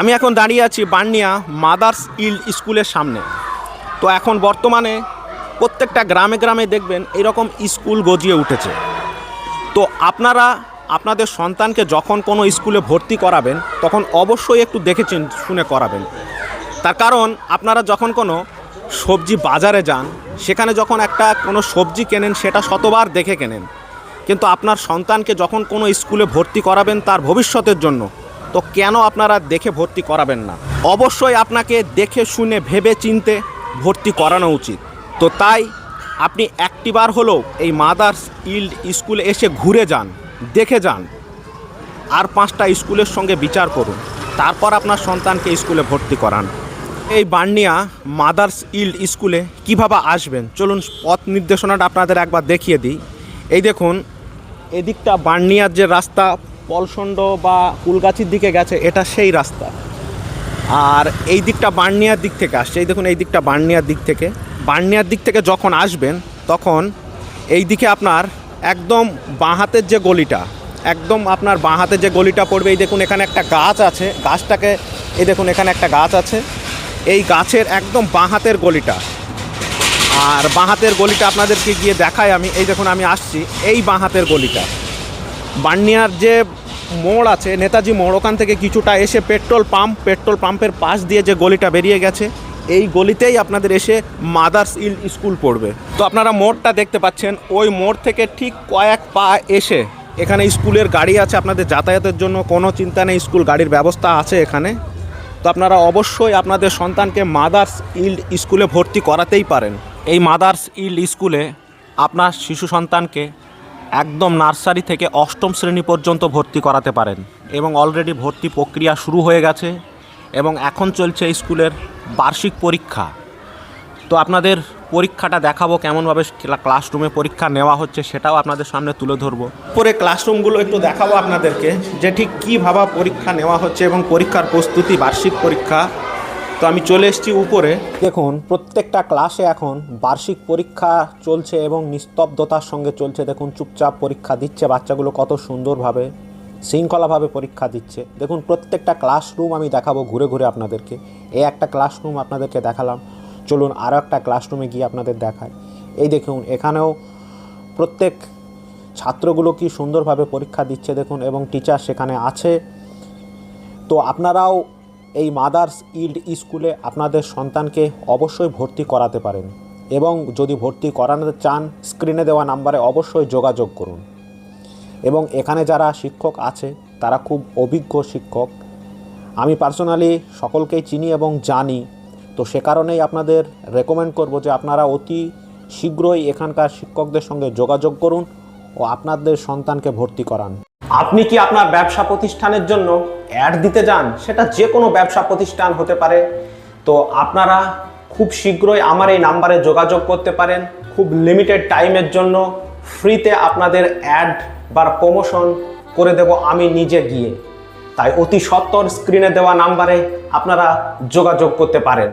আমি এখন দাঁড়িয়ে আছি বার্নিয়া মাদার্স ইল স্কুলের সামনে। তো এখন বর্তমানে প্রত্যেকটা গ্রামে গ্রামে দেখবেন এরকম স্কুল গজিয়ে উঠেছে। তো আপনারা আপনাদের সন্তানকে যখন কোনো স্কুলে ভর্তি করাবেন, তখন অবশ্যই একটু দেখেছেন, শুনে করাবেন। তার কারণ, আপনারা যখন কোনো সবজি বাজারে যান, সেখানে যখন একটা কোনো সবজি কেনেন, সেটা শতবার দেখে কেনেন। কিন্তু আপনার সন্তানকে যখন কোনো স্কুলে ভর্তি করাবেন তার ভবিষ্যতের জন্য তো কেন আপনারা দেখে ভর্তি করাবেন না? অবশ্যই আপনাকে দেখে শুনে ভেবে চিনতে ভর্তি করানো উচিত। তো তাই আপনি একটিবার হলেও এই মাদার্স ইল্ড স্কুলে এসে ঘুরে যান, দেখে যান, আর পাঁচটা স্কুলের সঙ্গে বিচার করুন। তারপর আপনার সন্তানকে স্কুলে ভর্তি করান। এই বার্নিয়া মাদার্স ইল্ড স্কুলে কীভাবে আসবেন? চলুন পথ নির্দেশনাটা আপনাদের একবার দেখিয়ে দিই। এই দেখুন, এদিকটা বার্নিয়ার যে রাস্তা পলসন্ড বা কুলগাছির দিকে গেছে, এটা সেই রাস্তা। আর এই দিকটা বার্নিয়ার দিক থেকে আসছে। এই দেখুন, এই দিকটা বার্নিয়ার দিক থেকে। বার্নিয়ার দিক থেকে যখন আসবেন, তখন এই দিকে আপনার একদম বাঁ হাতের যে গলিটা, একদম আপনার বাঁ হাতের যে গলিটা পড়বে, এই দেখুন, এখানে একটা গাছ আছে। গাছটাকে, এই দেখুন, এখানে একটা গাছ আছে। এই গাছের একদম বাঁ হাতের গলিটা। আর বাঁ হাতের গলিটা আপনাদেরকে গিয়ে দেখাই আমি। এই দেখুন, আমি আসছি। এই বাঁ হাতের গলিটা। বান্নিয়ার যে মোড় আছে, নেতাজি মোড়, ওখান থেকে কিছুটা এসে পেট্রোল পাম্প, পেট্রোল পাম্পের পাশ দিয়ে যে গলিটা বেরিয়ে গেছে, এই গলিতেই আপনাদের এসে মাদার্স ইল স্কুল পড়বে। তো আপনারা মোড়টা দেখতে পাচ্ছেন, ওই মোড় থেকে ঠিক কয়েক পা এসে এখানে স্কুলের গাড়ি আছে, আপনাদের যাতায়াতের জন্য কোনো চিন্তা নেই, স্কুল গাড়ির ব্যবস্থা আছে এখানে। তো আপনারা অবশ্যই আপনাদের সন্তানকে মাদার্স ইল্ড স্কুলে ভর্তি করাতেই পারেন। এই মাদার্স ইল্ড স্কুলে আপনার শিশু সন্তানকে একদম নার্সারি থেকে অষ্টম শ্রেণি পর্যন্ত ভর্তি করাতে পারেন এবং অলরেডি ভর্তি প্রক্রিয়া শুরু হয়ে গেছে এবং এখন চলছে স্কুলের বার্ষিক পরীক্ষা। তো আপনাদের পরীক্ষাটা দেখাবো কেমনভাবে ক্লাসরুমে পরীক্ষা নেওয়া হচ্ছে সেটাও আপনাদের সামনে তুলে ধরবো। পরে ক্লাসরুমগুলো একটু দেখাবো আপনাদেরকে যে ঠিক কীভাবে পরীক্ষা নেওয়া হচ্ছে এবং পরীক্ষার প্রস্তুতি, বার্ষিক পরীক্ষা তো আমি চলে এসেছি উপরে। দেখুন, প্রত্যেকটা ক্লাসে এখন বার্ষিক পরীক্ষা চলছে এবং নিস্তব্ধতার সঙ্গে চলছে। দেখুন, চুপচাপ পরীক্ষা দিচ্ছে বাচ্চাগুলো, কত সুন্দরভাবে, শৃঙ্খলাভাবে পরীক্ষা দিচ্ছে। দেখুন, প্রত্যেকটা ক্লাসরুম আমি দেখাবো ঘুরে ঘুরে আপনাদেরকে। এই একটা ক্লাসরুম আপনাদেরকে দেখালাম। চলুন আরও একটা ক্লাসরুমে গিয়ে আপনাদের দেখায় এই দেখুন, এখানেও প্রত্যেক ছাত্রগুলো কি সুন্দরভাবে পরীক্ষা দিচ্ছে দেখুন, এবং টিচার সেখানে আছে। তো আপনারাও এই মাদার্স ইল্ড স্কুলে আপনাদের সন্তানকে অবশ্যই ভর্তি করাতে পারেন এবং যদি ভর্তি করাতে চান, স্ক্রিনে দেওয়া নাম্বারে অবশ্যই যোগাযোগ করুন। এবং এখানে যারা শিক্ষক আছে, তারা খুব অভিজ্ঞ শিক্ষক। আমি পার্সোনালি সকলকেই চিনি এবং জানি। তো সে কারণেই আপনাদের রেকমেন্ড করব যে আপনারা অতি শীঘ্রই এখানকার শিক্ষকদের সঙ্গে যোগাযোগ করুন ও আপনাদের সন্তানকে ভর্তি করান। আপনি কি আপনার ব্যবসা প্রতিষ্ঠানের জন্য অ্যাড দিতে যান? সেটা যে কোনো ব্যবসা প্রতিষ্ঠান হতে পারে। তো আপনারা খুব শীঘ্রই আমার এই নাম্বারে যোগাযোগ করতে পারেন। খুব লিমিটেড টাইমের জন্য ফ্রিতে আপনাদের অ্যাড বা প্রমোশন করে দেব আমি নিজে গিয়ে। তাই অতি সত্বর স্ক্রিনে দেওয়া নাম্বারে আপনারা যোগাযোগ করতে পারেন।